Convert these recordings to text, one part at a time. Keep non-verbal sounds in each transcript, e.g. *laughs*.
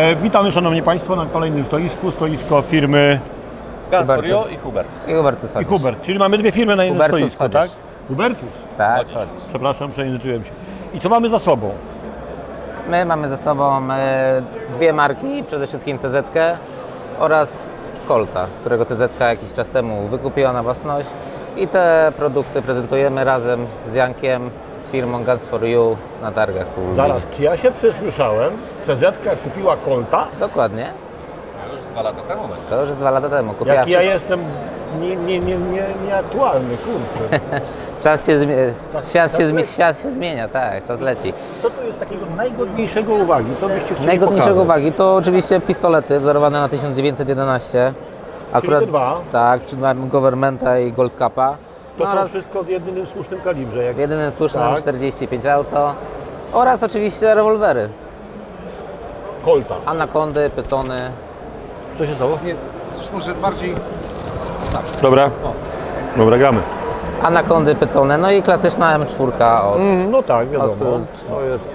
E, Witamy Szanowni Państwo na kolejnym stoisku, stoisko firmy Gaz Hubertus. Rio i Hubert. I Hubertus i. Hubert, czyli mamy dwie firmy na jednym Hubertus stoisku, chodzisz. tak? Hubertus, Tak, Chodzisz. przepraszam, przejęzyczyłem się. I co mamy za sobą? My mamy ze sobą e, dwie marki, przede wszystkim CZ oraz Colta, którego CZ jakiś czas temu wykupiła na własność i te produkty prezentujemy razem z Jankiem, z firmą Guns for You na targach tu. Zaraz, czy ja się przesłyszałem? CZ kupiła Colta? Dokładnie. Już dwa lata temu będzie. To już jest dwa lata temu. Kupiła Jak ja jestem nie, nie, nie, nie, nieaktualny, kurczę. *laughs* Czas się zmienia, świat się, zmi- świat się zmienia, tak, czas leci. Co tu jest takiego najgodniejszego uwagi? Co byście chcieli Najgodniejszego pokazać? uwagi to oczywiście pistolety wzorowane na 1911. Akurat, te dwa? Tak, czyli mamy Governmenta i Gold Cupa. To No są oraz wszystko w jedynym słusznym kalibrze. Jak... w jedynym słusznym Tak. 45 auto. Oraz oczywiście rewolwery. Colta. Anakondy, pytony. Co się stało? Nie, coś może jest bardziej... Dobra. Dobra, gramy. Anakondy, pytony, no i klasyczna M4 od Mm, no tak, wiadomo. Od- To jest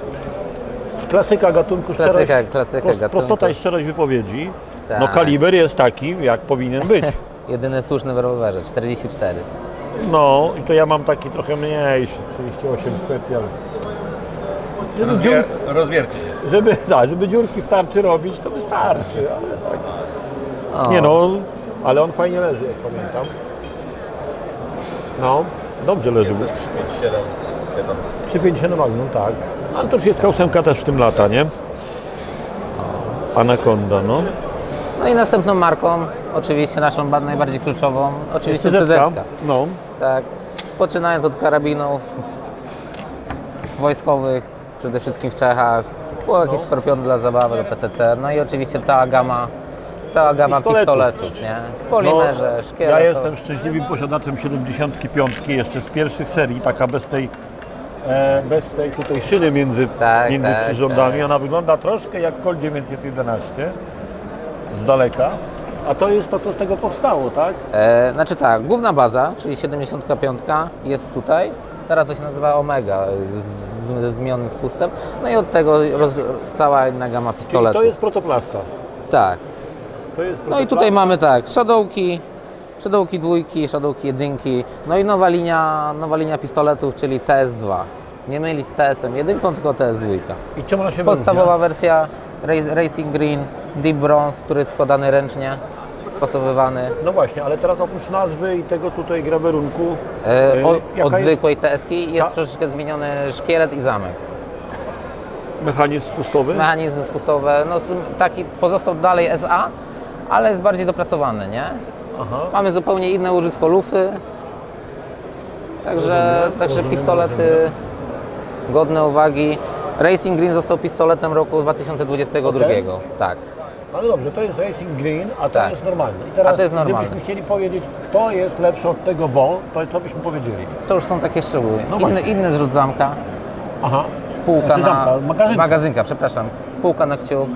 klasyka gatunku, Klasyka- szczerość, klasyka pros- gatunku. prostota i szczerość wypowiedzi. Tak. No kaliber jest taki, jak powinien być. *laughs* jedyny słuszny w rewolwerze, 44. No i to ja mam taki trochę mniejszy, 38 specjal. Żeby, Rozwier rozwiercie się. żeby, tak, żeby dziurki w tarczy robić, to wystarczy, ale tak. O, Nie no, ale on fajnie leży, jak pamiętam. No, dobrze leży. 357 kieto. 350 Magnum, tak. Ale to już jest kausemka też w tym lata, nie? Anaconda, no. No i następną marką, oczywiście naszą ba- najbardziej kluczową, oczywiście. CZ. No. Tak. Poczynając od karabinów wojskowych, przede wszystkim w Czechach, było jakieś skorpiony dla zabawy do PCC, no i oczywiście cała gama, cała gama Pistoletów. pistoletów, nie? W polimerze, No. Ja jestem szczęśliwym posiadaczem 75 jeszcze z pierwszych serii, taka bez tej, e, bez tej tutaj szyny między, Tak, między tak, przyrządami. tak. Ona wygląda troszkę jak Colt 911 z daleka. A to jest to, co z tego powstało, tak? E, znaczy tak, główna baza, czyli 75 jest tutaj, teraz to się nazywa Omega, z, z, ze zmienionym spustem, no i od tego roz, cała inna gama Czyli pistoletów. to jest protoplasta. Tak. To jest No i protoplasta. tutaj mamy tak, Shadowki, Shadowki dwójki, Shadowki jedynki, no i nowa linia, nowa linia pistoletów, czyli TS2. Nie mylić z TS-em jedynką, tylko TS2. I czym ona się Podstawowa wersja Racing Green, Deep Bronze, który jest składany ręcznie, spasowywany. No właśnie, ale teraz oprócz nazwy i tego tutaj grawerunku, E, e, o, od zwykłej TS-ki jest Ta- troszeczkę zmieniony szkielet i zamek. mechanizm spustowy? Mechanizmy spustowe, no taki pozostał dalej SA, ale jest bardziej dopracowany, nie? Aha. Mamy zupełnie inne łożysko lufy. Także, także pistolety godne uwagi. Racing Green został pistoletem roku 2022. Okej. Tak. Ale dobrze, to jest Racing Green, a to Tak. jest normalny. I teraz, A to jest normalny. gdybyśmy chcieli powiedzieć, to jest lepsze od tego, bo, to co byśmy powiedzieli? To już są takie szczegóły. No Inny, inny zrzut zamka, Aha. półka na... zamka, magazynka. magazynka, przepraszam. Półka na kciuk.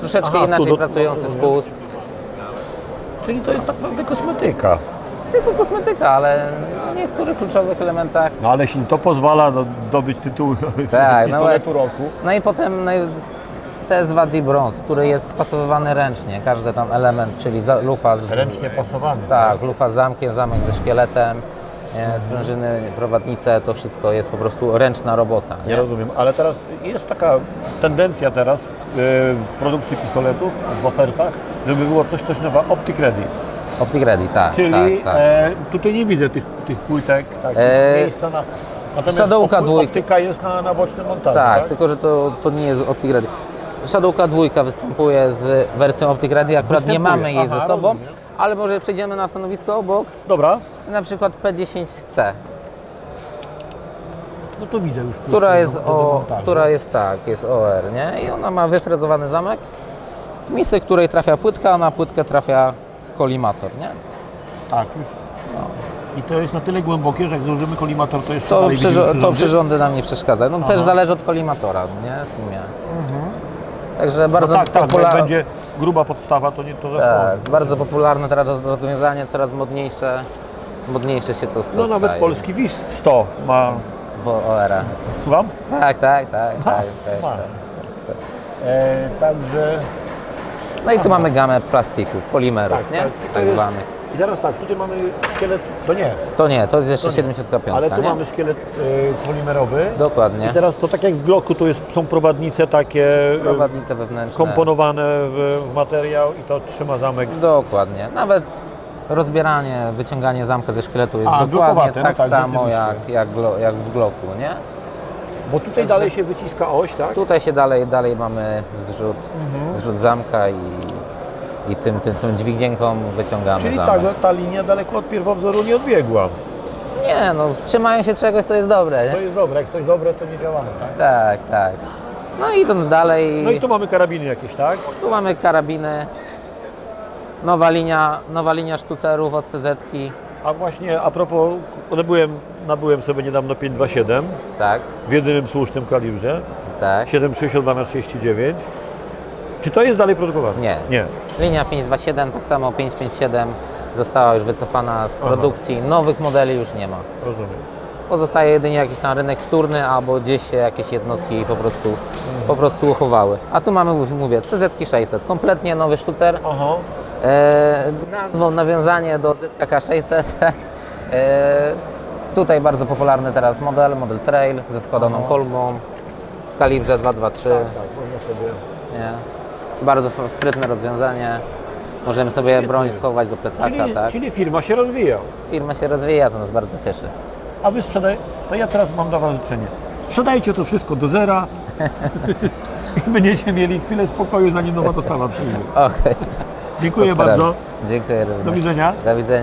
Troszeczkę Aha, inaczej tu pracujący spust. Czyli to jest tak naprawdę kosmetyka. Tylko kosmetyka, ale w niektórych kluczowych elementach No ale jeśli to pozwala no, zdobyć tytuł *laughs* Tak, no pistoletu roku, No i potem no, i TS2 D Bronze, który jest spasowywany ręcznie. Każdy tam element, czyli za, lufa z, ręcznie pasowany. Tak, lufa z zamkiem, zamek ze szkieletem, nie, sprężyny, prowadnice, to wszystko jest po prostu ręczna robota. Nie Nie? rozumiem, ale teraz jest taka tendencja teraz yy, w produkcji pistoletów, w ofertach, żeby było coś, coś nazywa Optic Ready. Optic Ready, tak, Czyli tak, tak. E, tutaj nie widzę tych, tych płytek, takich E, miejsca na... Natomiast Shadowka dwójki. optyka jest na, na bocznym montażu, tak, tak? tylko że to, to nie jest Optic Ready. Shadowka dwójka występuje z wersją Optic Ready, akurat nie Występuje, mamy jej aha, ze sobą, rozumiem. ale może przejdziemy na stanowisko obok, Dobra, na przykład P10C. no to widzę już. która jest, o, która jest tak, jest OR, nie? I ona ma wyfrezowany zamek, w miejsce której trafia płytka, a na płytkę trafia kolimator, nie? Tak, już. I to jest na tyle głębokie, że jak założymy kolimator, to jeszcze To, dalej przyrzo- widzimy to przyrządy? nam nie przeszkadza. No też zależy od kolimatora, nie? W sumie. Także No bardzo tak, tak, bo jak popularne. będzie gruba podstawa, to nie to tak, zasłoni. bardzo popularne teraz rozwiązanie, coraz modniejsze. Modniejsze się to, to No nawet staje polski WIS 100 ma... w OR. Słucham? Tak, tak, tak, tak, też, ma. tak. E, także No i tu mamy gamę plastików, polimerów, nie? to Tak, jest- zwanych. I teraz tak, tutaj mamy szkielet, to nie, To nie, to jest jeszcze to nie. 75, ale tu nie? mamy szkielet e, polimerowy. Dokładnie. I teraz to tak jak w bloku, tu jest, są prowadnice takie e, Prowadnice wewnętrzne. komponowane w, w materiał i to trzyma zamek. Dokładnie. Nawet rozbieranie, wyciąganie zamka ze szkieletu jest A, dokładnie no tak, tak, samo jak, jak, jak w gloku, nie? Bo tutaj Także- dalej się wyciska oś, tak? Tutaj się dalej, dalej mamy zrzut, Mhm. zrzut zamka i, i tym, tym, tą dźwignienką wyciągamy Czyli zamek. ta, ta linia daleko od pierwowzoru nie odbiegła. Nie, no trzymają się czegoś, co jest dobre, To nie? jest dobre, jak coś dobre, to nie działamy, tak? Tak, tak. No i idąc dalej, No i tu mamy karabiny jakieś, tak? tu mamy karabiny, nowa linia, nowa linia sztucerów od CZ-ki, A właśnie a propos, nabyłem, nabyłem sobie niedawno 527 tak, w jedynym słusznym kalibrze, tak. 7,62 x 39 Czy to jest dalej produkowane? Nie. Nie. Linia 527, tak samo 557 została już wycofana z produkcji, nowych modeli już nie ma. Rozumiem. Pozostaje jedynie jakiś tam rynek wtórny, albo gdzieś się jakieś jednostki po prostu, po prostu uchowały. A tu mamy, mówię, CZ600, kompletnie nowy sztucer. Aha. E, nazwą nawiązanie do ZKK600. tak. *laughs* E, tutaj bardzo popularny teraz model, model Trail ze składaną kolbą w kalibrze 223. Tak, sobie. Nie? Bardzo sprytne rozwiązanie. Możemy sobie broń schować do plecaka, Czyli, tak? czyli firma się rozwija. Firma się rozwija, to nas bardzo cieszy. A wy sprzedaj, to ja teraz mam dla Was życzenie. Sprzedajcie to wszystko do zera *laughs* i będziecie mieli chwilę spokoju, zanim nowa dostawa przyjdzie. Okej. Dziękuję bardzo. Dziękuję również. Do widzenia. Do widzenia.